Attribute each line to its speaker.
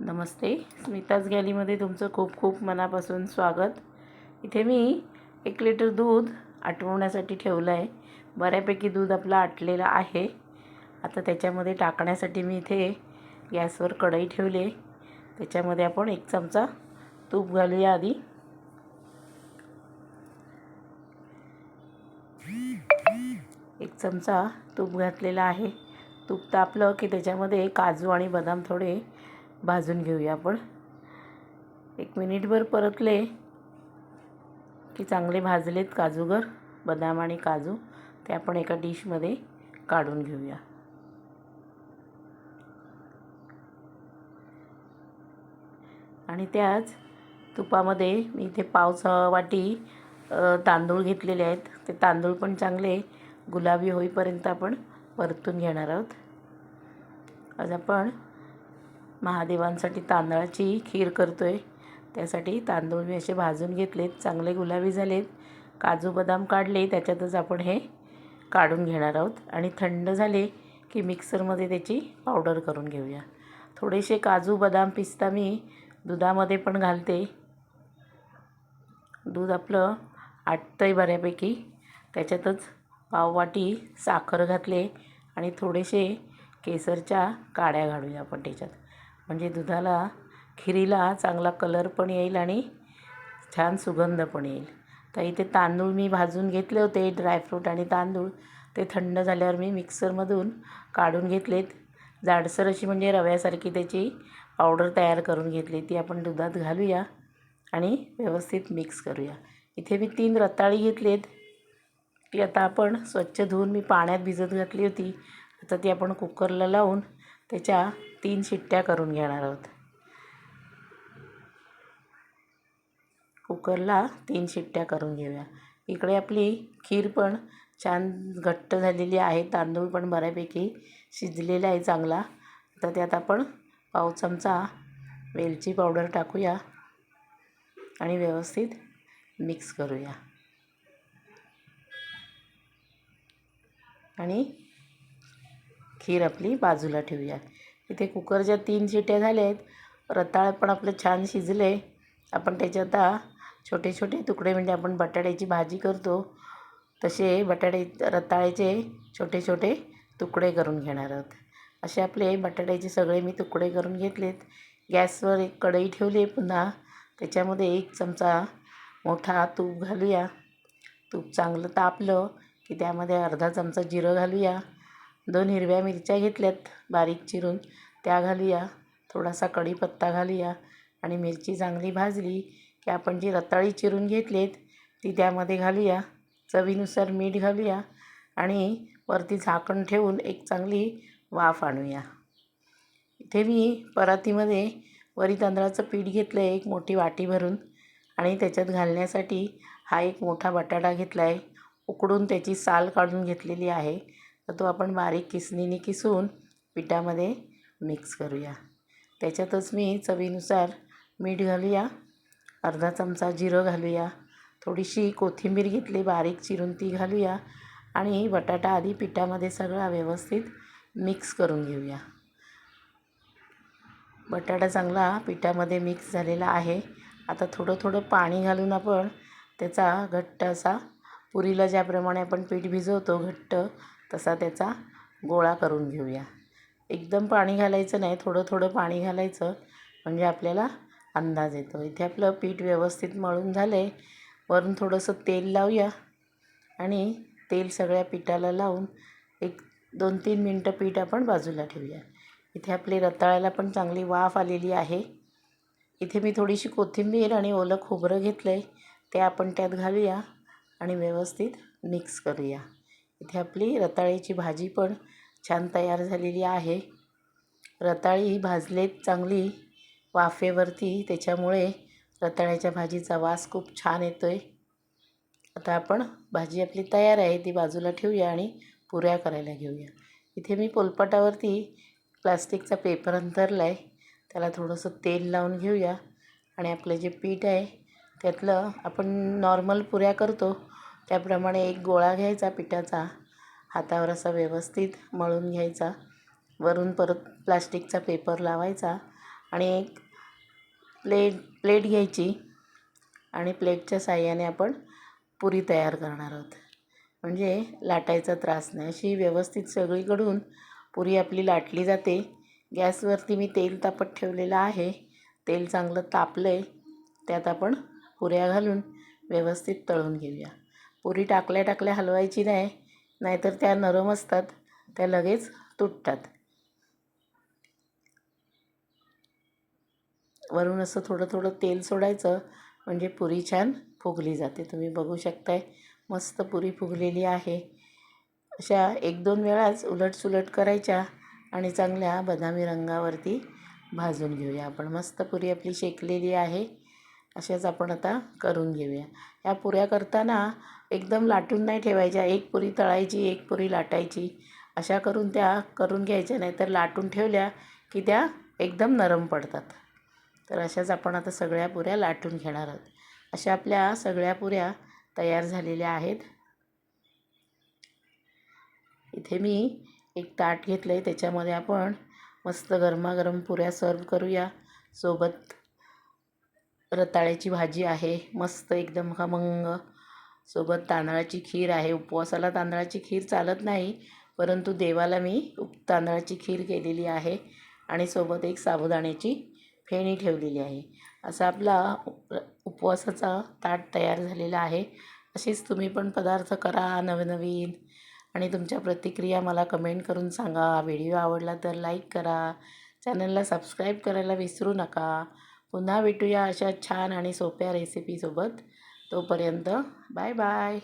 Speaker 1: नमस्ते. स्मिताज गॅलीमध्ये तुमचं खूप खूप मनापासून स्वागत. इथे मी एक लिटर दूध आटवण्यासाठी ठेवलं आहे. बऱ्यापैकी दूध आपलं आटलेलं आहे. आता त्याच्यामध्ये टाकण्यासाठी मी इथे गॅसवर कढई ठेवली आहे. त्याच्यामध्ये आपण एक चमचा तूप घालूया आधी. एक चमचा तूप घातलेला आहे. तूप तापलं की त्याच्यामध्ये काजू आणि बदाम थोडे भाजून घेऊया आपण. एक मिनिटभर परतले की चांगले भाजलेत काजूगर बदाम आणि काजू. ते आपण एका डिशमध्ये काढून घेऊया. आणि त्याच तुपामध्ये मी इथे पाव वाटी तांदूळ घेतलेले आहेत. ते तांदूळ पण चांगले गुलाबी होईपर्यंत आपण परतून घेणार आहोत. आज आपण महादेवांसाठी तांदळाची खीर करतो आहे त्यासाठी तांदूळ मी असे भाजून घेतलेत. चांगले गुलाबी झालेत. काजू बदाम काढले. त्याच्यातच आपण हे काढून घेणार आहोत. आणि थंड झाले की मिक्सरमध्ये त्याची पावडर करून घेऊया. थोडेसे काजू बदाम पिस्ता मी दुधामध्ये पण घालते. दूध आपलं आटतं आहे बऱ्यापैकी. त्याच्यातच पाववाटी साखर घातले आणि थोडेसे केसरच्या काड्या घालूया आपण त्याच्यात. म्हणजे दुधाला खिरीला चांगला कलर पण येईल आणि छान सुगंध पण येईल. तर इथे तांदूळ मी भाजून घेतले होते ड्रायफ्रूट आणि तांदूळ. ते थंड झाल्यावर मी मिक्सरमधून काढून घेतलेत. जाडसर अशी म्हणजे रव्यासारखी त्याची पावडर तयार करून घेतली. ती आपण दुधात घालूया आणि व्यवस्थित मिक्स करूया. इथे मी तीन रताळी घेतलेत. ती आता आपण स्वच्छ धुवून मी पाण्यात भिजत घातली होती. आता ती आपण कुकरला लावून त्याच्या तीन शिट्ट्या करून घेणार आहोत. कुकरला तीन शिट्ट्या करून घेऊया. इकडे आपली खीर पण छान घट्ट झालेली आहे. तांदूळ पण बऱ्यापैकी शिजलेला आहे चांगला. तर त्यात आपण पाव चमचा वेलची पावडर टाकूया आणि व्यवस्थित मिक्स करूया. आणि खीर आपली बाजूला ठेवूया. इथे कुकरच्या तीन शिट्या झाल्या आहेत. रताळ पण आपलं छान शिजले. आपण त्याचे आता छोटे छोटे तुकडे म्हणजे आपण बटाट्याची भाजी करतो. तसे बटाटे रताळ्याचे छोटे छोटे तुकडे करून घेणार आहोत. असे आपले बटाट्याचे सगळे मी तुकडे करून घेतलेत. गॅसवर एक कढई ठेवली आहे पुन्हा. त्याच्यामध्ये एक चमचा मोठा तूप घालूया. तूप चांगलं तापलं की त्यामध्ये अर्धा चमचा जिरं घालूया. दोन हिरव्या मिरच्या घेतल्यात बारीक चिरून. त्या घालूया. थोडासा कढीपत्ता घालूया आणि मिरची चांगली भाजली की आपण जी रताळी चिरून घेतलीत ती त्यामध्ये घालूया. चवीनुसार मीठ घालूया आणि वरती झाकण ठेवून एक चांगली वाफ आणूया. इथे मी परातीमध्ये वरी तांदळाचं पीठ घेतलं आहे एक मोठी वाटी भरून. आणि त्याच्यात घालण्यासाठी हा एक मोठा बटाटा घेतला आहे उकडून त्याची साल काढून घेतलेली आहे. तर तो आपण बारीक किसणीने किसून पिठामध्ये मिक्स करूया. त्याच्यातच मी चवीनुसार मीठ घालूया. अर्धा चमचा जिरं घालूया. थोडीशी कोथिंबीर घेतली बारीक चिरून ती घालूया आणि बटाटा आधी पिठामध्ये सगळा व्यवस्थित मिक्स करून घेऊया. बटाटा चांगला पिठामध्ये मिक्स झालेला आहे. आता थोडं थोडं पाणी घालून आपण त्याचा घट्ट असा पुरीला ज्याप्रमाणे आपण पीठ भिजवतो घट्ट तसा त्याचा गोळा करून घेऊया. एकदम पाणी घालायचं नाही थोडं थोडं पाणी घालायचं म्हणजे आपल्याला अंदाज येतो. इथे आपलं पीठ व्यवस्थित मळून झालं आहे वरून थोडंसं तेल लावूया आणि तेल सगळ्या पिठाला लावून एक दोन तीन मिनटं पीठ आपण बाजूला ठेवूया. इथे आपली रताळ्याला पण चांगली वाफ आलेली आहे. इथे मी थोडीशी कोथिंबीर आणि ओलं खोबरं घेतलं आहे ते आपण त्यात घालूया आणि व्यवस्थित मिक्स करूया. इथे आपली रताळ्याची भाजी पण छान तयार झालेली आहे. रताळी ही भाजलेत चांगली वाफेवरती त्याच्यामुळे रताळ्याच्या भाजीचा वास खूप छान येतो आहे आता आपण भाजी आपली तयार आहे ती बाजूला ठेवूया आणि पुऱ्या करायला घेऊया. इथे मी पोलपाटावरती प्लास्टिकचा पेपर अंथरला आहे त्याला थोडंसं तेल लावून घेऊया. आणि आपलं जे पीठ आहे त्यातलं आपण नॉर्मल पुऱ्या करतो. त्याप्रमाणे एक गोळा घ्यायचा पिठाचा हातावर असा व्यवस्थित मळून घ्यायचा. वरून परत प्लास्टिकचा पेपर लावायचा आणि एक प्लेट प्लेट घ्यायची आणि प्लेटच्या साह्याने आपण पुरी तयार करणार आहोत. म्हणजे लाटायचा त्रास नाही. अशी व्यवस्थित सगळीकडून पुरी आपली लाटली जाते. गॅसवरती मी तेल तापत ठेवलेलं आहे. तेल चांगलं तापलं आहे त्यात आपण पुऱ्या घालून व्यवस्थित तळून घेऊया. पुरी टाकल्या टाकल्या हलवायची नाही नाहीतर त्या नरम असतात त्या लगेच तुटतात. वरून असं थोडं थोडं तेल सोडायचं म्हणजे पुरी छान फुगली जाते. तुम्ही बघू शकताय मस्त पुरी फुगलेली आहे. अशा एक दोन वेळाच उलटसुलट करायच्या आणि चांगल्या बदामी रंगावरती भाजून घेऊया. आपण मस्त पुरी आपली शेकलेली आहे. अशाच आपण आता करून घेऊया. ह्या पुऱ्या करताना एकदम लाटून नाही ठेवायच्या. एक पुरी तळायची एक पुरी लाटायची. अशा करून त्या करून घ्यायच्या नाही तर लाटून ठेवल्या की त्या एकदम नरम पडतात. तर अशाच आपण आता सगळ्या पुऱ्या लाटून घेणार आहोत. अशा आपल्या सगळ्या पुऱ्या तयार झालेल्या आहेत. इथे मी एक ताट घेतलं आहे त्याच्यामध्ये आपण मस्त गरमागरम पुऱ्या सर्व करूया. सोबत रताळ्याची भाजी आहे मस्त एकदम खमंग. सोबत तांदळाची खीर आहे. उपवासाला तांदळाची खीर चालत नाही परंतु देवाला मी उप तांदळाची खीर केलेली आहे आणि सोबत एक साबुदाण्याची फेणी ठेवलेली आहे. असा आपला उपवासाचा ताट तयार झालेला आहे. असेच तुम्ही पण पदार्थ करा नवनवीन आणि तुमच्या प्रतिक्रिया मला कमेंट करून सांगा. व्हिडिओ आवडला तर लाईक करा. चॅनलला सबस्क्राईब करायला विसरू नका. पुन्हा भेटूया अशा छान आणि सोप्या रेसिपीसोबत तोपर्यंत बाय बाय